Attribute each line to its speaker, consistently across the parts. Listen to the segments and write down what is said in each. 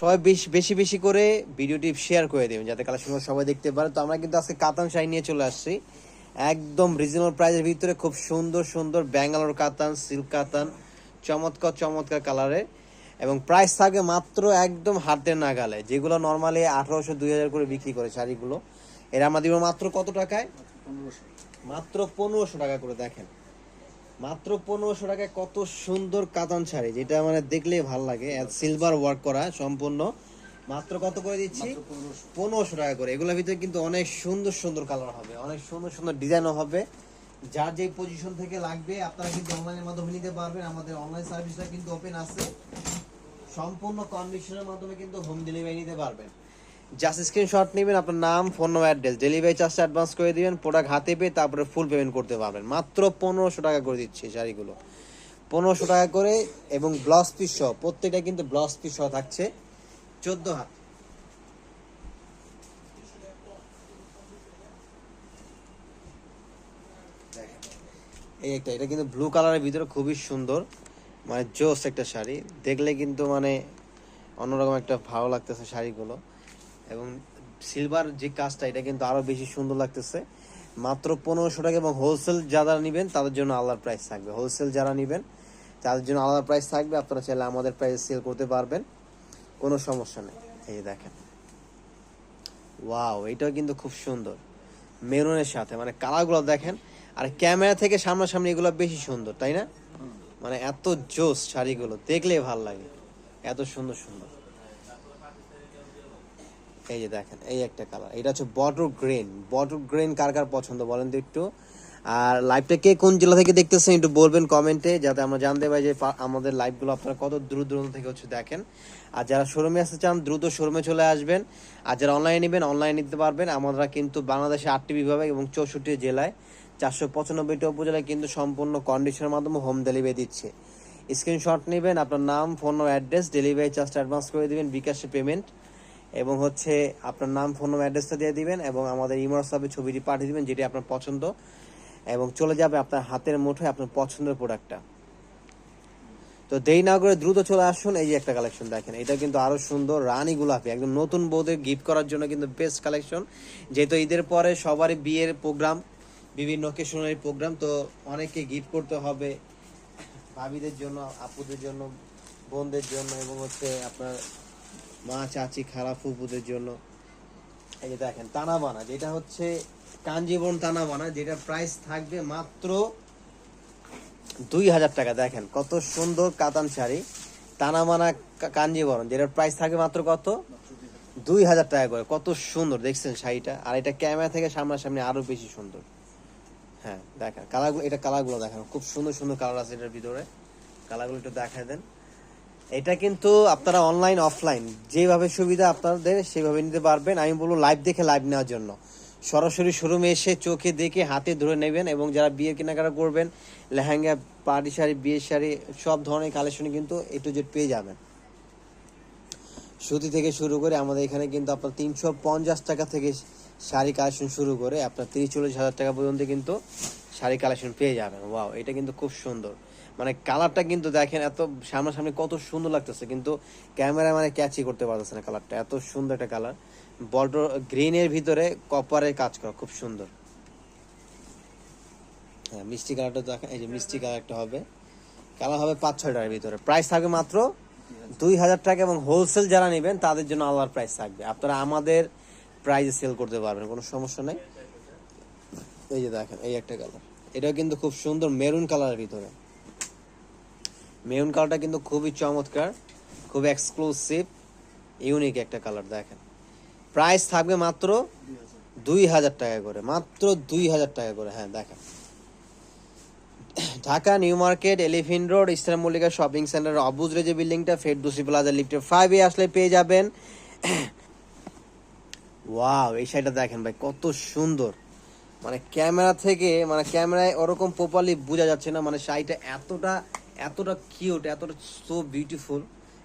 Speaker 1: সবাই বেশি বেশি বেশি করে ভিডিওটি শেয়ার করে দেবেন, যাতে কালেকশনগুলো সবাই দেখতে পারে। তো আমরা কিন্তু আজকে কাতান শাড়ি নিয়ে চলে আসছি। একদম রিজনেবল প্রাইসের ভিতরে খুব সুন্দর সুন্দর ব্যাঙ্গালোর কাতান, সিল্ক কাতান, চমৎকার চমৎকার কালারের এবং প্রাইস থাকে মাত্র একদম হাতের নাগালে, যেগুলো নর্মালি আঠারোশো, দুই হাজার করে বিক্রি করে শাড়িগুলো। এরা আমরা দিব মাত্র কত টাকায়? মাত্র পনেরোশো টাকা করে, দেখেন। মাত্র পনেরোশো টাকায় কত সুন্দর কাতান শাড়ি যেটা মানে দেখলেই ভালো লাগে। সিলভার ওয়ার্ক করা সম্পূর্ণ। মাত্র কত করে দিচ্ছি?
Speaker 2: পনেরোশো।
Speaker 1: টাকা করে। এগুলোর ভিতরে কিন্তু অনেক সুন্দর সুন্দর কালার হবে অনেক সুন্দর সুন্দর ডিজাইনও হবে। যার যে পজিশন থেকে লাগবে আপনারা কিন্তু অনলাইনের মাধ্যমে নিতে পারবেন। আমাদের অনলাইন সার্ভিসটা কিন্তু ওপেন আছে। সম্পূর্ণ কন্ডিশনের মাধ্যমে কিন্তু হোম ডেলিভারি নিতে পারবেন। জাস্ট স্ক্রিনশট নেবেন, আপনার নাম ফোন নম্বর অ্যাড্রেস ডেলিভারি চার্জটা অ্যাডভান্স করে দিবেন প্রোডাক্ট হাতে পেয়ে তারপরে ফুল পেমেন্ট করতে পারবেন। মাত্র পনেরোশো টাকা করে দিচ্ছি শাড়িগুলো। পনেরোশো টাকা করে এবং ব্লাউজ পিস সহ, প্রত্যেকটা কিন্তু ব্লাউজ পিস সহ থাকছে। চোদ্দ হাত। এই একটা, এটা কিন্তু ব্লু কালারের ভিতরে খুবই সুন্দর মানে জোস একটা শাড়ি। দেখলে কিন্তু মানে অন্যরকম একটা ভালো লাগতেছে শাড়িগুলো। এবং সিলভার যে কাজটা এটা কিন্তু আরও বেশি সুন্দর লাগতেছে। মাত্র পনেরোশো টাকা এবং হোলসেল যারা নেবেন তাদের জন্য আলাদা প্রাইস থাকবে। হোলসেল যারা নেবেন তাদের জন্য আলাদা প্রাইস থাকবে। আপনারা চাইলে আমাদের প্রাইস সেল করতে পারবেন। কোনো সমস্যা নেই। এই যে দেখেন। ওয়াও এটাও কিন্তু খুব সুন্দর। মেরুনের সাথে। মানে কালারগুলো দেখেন। আর ক্যামেরা থেকে সামনাসামনি এগুলো বেশি সুন্দর তাই না? মানে এত জোস শাড়িগুলো। দেখলে ভালো লাগে। এত সুন্দর সুন্দর। এই যে দেখেন, এই একটা কালার এটা হচ্ছে বটর গ্রেন বটর গ্রেন কার কার পছন্দ বলেন তো একটু? আর লাইভটা কে কোন জেলা থেকে দেখতেছেন একটু বলবেন কমেন্টে যাতে আমরা জানতে পারি যে আমাদের লাইভগুলো আপনারা কত দূর দূরান্ত থেকে হচ্ছে দেখেন। আর যারা শোরুমে আসতে চান, দ্রুত শোরুমে চলে আসবেন। আর যারা অনলাইনে নেবেন অনলাইনে নিতে পারবেন। আমরা কিন্তু বাংলাদেশে আটটি বিভাগে এবং চৌষট্টি জেলায় চারশো পঁচানব্বইটি উপজেলায় কিন্তু সম্পূর্ণ কন্ডিশনের মাধ্যমে হোম ডেলিভারি দিচ্ছে। স্ক্রিনশট নেবেন, আপনার নাম ফোন অ্যাড্রেস ডেলিভারি চার্জটা অ্যাডভান্স করে দিবেন, বিকাশে পেমেন্ট এবং হচ্ছে আপনার নাম ফোন অ্যাড্রেসটা দিয়ে দিবেন এবং আমাদের সাবে ছবিটি পাঠিয়ে দিবেন যেটি আপনার পছন্দ এবং চলে যাবে আপনার হাতের মুঠোয় আপনার পছন্দের প্রোডাক্টটা তো দেরি না করে দ্রুত চলে আসুন, এই যে একটা কালেকশন দেখেন, এটা কিন্তু আরও সুন্দর, রানী গোলাপি, একদম নতুন বউদের গিফট করার জন্য কিন্তু বেস্ট কালেকশন যেহেতু ঈদের পরে সবারই বিয়ের প্রোগ্রাম বিভিন্ন অকেশনারি প্রোগ্রাম তো অনেকে গিফট করতে হবে ভাবিদের জন্য, আপুদের জন্য, বোনদের জন্য এবং হচ্ছে আপনার মা, চাচি খালা ফুপুদের জন্য। এই যে দেখেন টানা বানা যেটা হচ্ছে কাঞ্জিবরম টানা বানা যেটা প্রাইস থাকবে মাত্র দুই হাজার টাকা। দেখেন, কত সুন্দর কাতান শাড়ি। টানা বানা কা- কাঞ্জিবরম যেটার প্রাইস থাকবে মাত্র কত? দুই হাজার টাকা করে। কত সুন্দর, দেখছেন শাড়িটা? আর এটা ক্যামেরা থেকে সামনাসামনি আরও বেশি সুন্দর। হ্যাঁ দেখেন কালারগুলো, এটা কালারগুলো দেখেন। খুব সুন্দর সুন্দর কালার আছে এটার ভিতরে। কালারগুলো একটু দেখায় দেন। এটা কিন্তু আপনারা অনলাইন অফলাইন যেভাবে সুবিধা আপনাদের সেভাবে নিতে পারবেন। আমি বলব লাইভ দেখে লাইভ নেওয়ার জন্য। সরাসরি শোরুমে এসে চোখে দেখে, হাতে ধরে নেবেন এবং যারা বিয়ে কেনাকাটা করবেন, লেহেঙ্গা পার্টি শাড়ি, বিয়ের শাড়ি, সব ধরনের কালেকশন কিন্তু এ টু জেড পেয়ে যাবেন। সুতি থেকে শুরু করে আমাদের এখানে কিন্তু আপনার তিনশো পঞ্চাশ টাকা থেকে শাড়ি কালেকশন শুরু করে আপনার তিরিশ চল্লিশ হাজার টাকা পর্যন্ত কিন্তু শাড়ি কালেকশন পেয়ে যাবেন। ওয়াও এটা কিন্তু খুব সুন্দর। মানে কালারটা কিন্তু দেখেন এত সামনাসামনি কত সুন্দর লাগতেছে, কিন্তু ক্যামেরা মানে ক্যাচই করতে পারতেছে না কালারটা এত সুন্দর একটা কালার বর্ডার গ্রিনের ভিতরে কপারের কাজ করা, খুব সুন্দর। হ্যাঁ মিষ্টি কালারটা দেখেন, এই যে মিষ্টি কালারটা হবে। কালার হবে পাঁচ, ছয় টাকার ভিতরে। প্রাইস থাকবে মাত্র দুই হাজার টাকা এবং হোলসেল যারা নেবেন, তাদের জন্য আলাদা প্রাইস থাকবে। আপনারা আমাদের প্রাইসে সেল করতে পারবেন, কোনো সমস্যা নেই। এই যে দেখেন, এই একটা কালার এটাও কিন্তু খুব সুন্দর মেরুন কালারের ভিতরে। মেরুন কালারটা কিন্তু খুবই চমৎকার খুব এক্সক্লুসিভ ইউনিক একটা কালার দেখেন। প্রাইস থাকবে মাত্র
Speaker 2: দুই হাজার
Speaker 1: টাকা করে, মাত্র দুই হাজার টাকা করে হ্যাঁ দেখেন। Dhaka New Market Elephant Road Islam Mallika Shopping Centre অবুজরে যে বিল্ডিংটা ফেরদুসি প্লাজা লিফটের ফাইভে আসলে পেয়ে যাবেন। ওয়াও এই শাড়িটা দেখেন ভাই, কত সুন্দর। মানে ক্যামেরা থেকে মানে ক্যামেরায় ওরকম প্রপারলি বোঝা যাচ্ছে না মানে শাড়িটা এতটা এতটা কিউট এতটা সো বিউটিফুল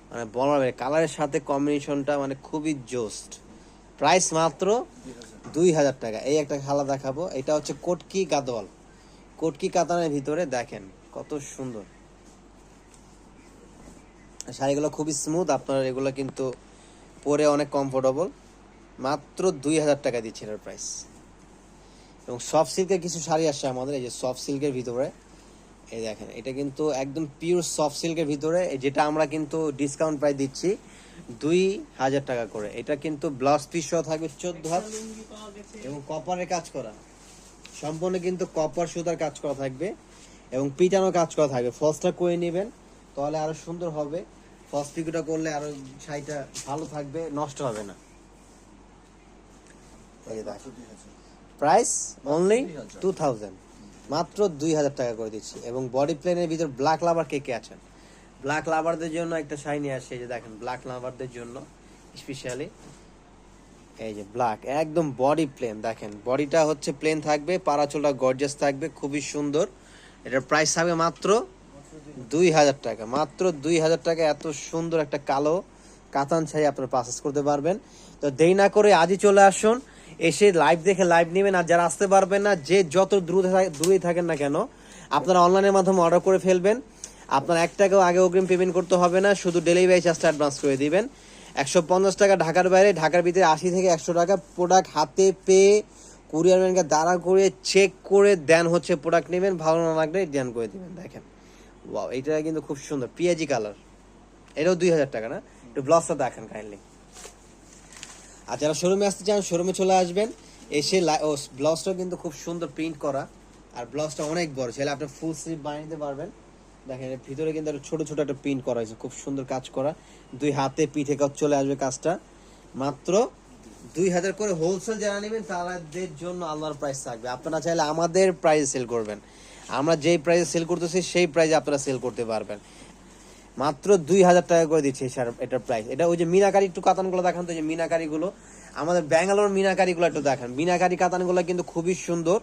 Speaker 1: মানে বলার কালারের সাথে কম্বিনেশনটা মানে খুবই জোস্ট প্রাইস মাত্র
Speaker 2: দুই হাজার
Speaker 1: টাকা। এই একটা খালা দেখাবো। এটা হচ্ছে কটকি গাদোয়াল। কটকি কাতানের ভিতরে দেখেন, কত সুন্দর। শাড়িগুলো খুবই স্মুথ আপনারা এগুলো কিন্তু পরে অনেক কমফোর্টেবল মাত্র দুই হাজার টাকা দিচ্ছে এটার প্রাইস এবং সফট সিল্কের কিছু শাড়ি আসছে আমাদের, এই যে সফট সিল্কের ভিতরে। এই দেখেন এটা কিন্তু একদম পিওর সফট সিল্কের ভিতরে যেটা আমরা কিন্তু ডিসকাউন্ট প্রাইস দিচ্ছি দুই হাজার টাকা করে। এটা কিন্তু ব্লাউজ পিস সহ থাকবে চোদ্দ হাত এবং কপারের কাজ করা। সম্পূর্ণ কিন্তু কপার সুতার কাজ করা থাকবে এবং পিটানো কাজ করা থাকবে। ফলসটা করে নেবেন তাহলে আরও সুন্দর হবে। ফলস পিকুটা করলে আরও শাড়িটা ভালো থাকবে নষ্ট হবে না। প্রাইস অনলি টু থাউজেন্ড মাত্র দুই হাজার টাকা করে দিচ্ছি। এবং বডি প্লেনের ভিতর ব্ল্যাক লাভার কে কে আছেন? ব্ল্যাক লাভারদের জন্য একটা আসছে, এই যে দেখেন ব্ল্যাক লাভারদের জন্য স্পেশালি এই যে ব্ল্যাক একদম বডি প্লেন দেখেন বডিটা হচ্ছে প্লেন থাকবে পারাচোলটা গর্জাস থাকবে, খুবই সুন্দর। এটার প্রাইস থাকবে মাত্র দুই হাজার টাকা, মাত্র দুই হাজার টাকা, এত সুন্দর একটা কালো কাতান শাড়ি আপনারা পারচেস করতে পারবেন। তো দেরি না করে আজই চলে আসুন এসে লাইভ দেখে লাইভ নেবেন আর যারা আসতে পারবেন না, যে যত দূরে থাক- দূরেই থাকেন না কেন, আপনারা অনলাইনের মাধ্যমে অর্ডার করে ফেলবেন। আপনার এক টাকাও আগে অগ্রিম পেমেন্ট করতে হবে না, শুধু ডেলিভারি চার্জটা অ্যাডভান্স করে দিবেন। একশো পঞ্চাশ টাকা ঢাকার বাইরে, ঢাকার ভিতরে আশি থেকে একশো টাকা প্রোডাক্ট হাতে পেয়ে কুরিয়ার ম্যানকে দাঁড়া করে চেক করে দেন হচ্ছে প্রোডাক্ট নেবেন, ভালো না লাগলে রিটার্ন করে দিবেন, দেখেন। ওয়াও এটা কিন্তু খুব সুন্দর, পিয়াজি কালার এটাও দুই হাজার টাকা না? একটু ব্লাউজটা দেখেন কাইন্ডলি আর যারা শোরুমে আসতে চান শোরুমে চলে আসবেন। এসে ও ব্লাউজটাও কিন্তু খুব সুন্দর প্রিন্ট করা। আর ব্লাউজটা অনেক বড়, চাইলে আপনি ফুল স্লিভ বানিয়ে নিতে পারবেন। দেখেন ভিতরে কিন্তু একটা ছোট ছোট একটা প্রিন্ট করা হয়েছে, খুব সুন্দর কাজ করা। দুই হাতে পিঠে কাজ চলে আসবে কাজটা। মাত্র দুই হাজার করে হোলসেল যারা নেবেন, তাদের জন্য আল্লাহর প্রাইস থাকবে। আপনারা চাইলে আমাদের প্রাইসে সেল করবেন। আমরা যেই প্রাইসে সেল করতেছি, সেই প্রাইসে আপনারা সেল করতে পারবেন। মাত্র দুই হাজার টাকা করে দিচ্ছে স্যার এটার প্রাইস এটা ওই যে মিনাকারি একটু কাতানগুলো দেখান তো, যে মিনাকারিগুলো। আমাদের ব্যাঙ্গালোর মিনাকারিগুলো একটু দেখান। মিনাকারি কাতানগুলো কিন্তু খুবই সুন্দর।